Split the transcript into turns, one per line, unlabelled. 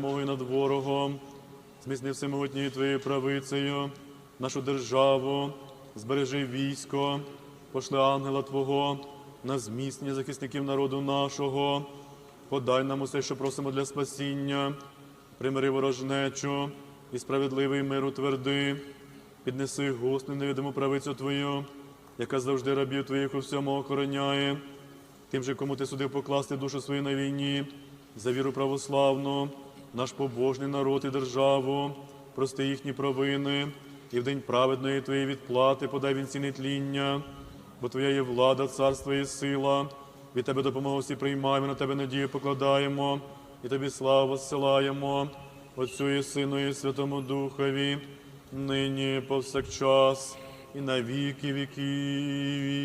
Мовою над ворогом, зміцни всемогутньою Твоєю правицею, нашу державу, збережи військо, пошли ангела Твого на зміцнення захисників народу нашого, подай нам усе, що просимо для спасіння, примири ворожнечу і справедливий мир утверди, піднеси гусну невидиму правицю Твою, яка завжди рабів Твоїх у всьому охороняє, тим же, кому ти судив покласти душу свою на війні, за віру православну, наш побожний народ і державу, прости їхні провини, і в день праведної Твоєї відплати подай вінці нетління, бо Твоя є влада, царство і сила. Від Тебе допомогу всі приймаємо, на Тебе надію покладаємо, і Тобі славу зсилаємо, Отцю і Сину, і Святому Духові, нині повсякчас, і на віки віків.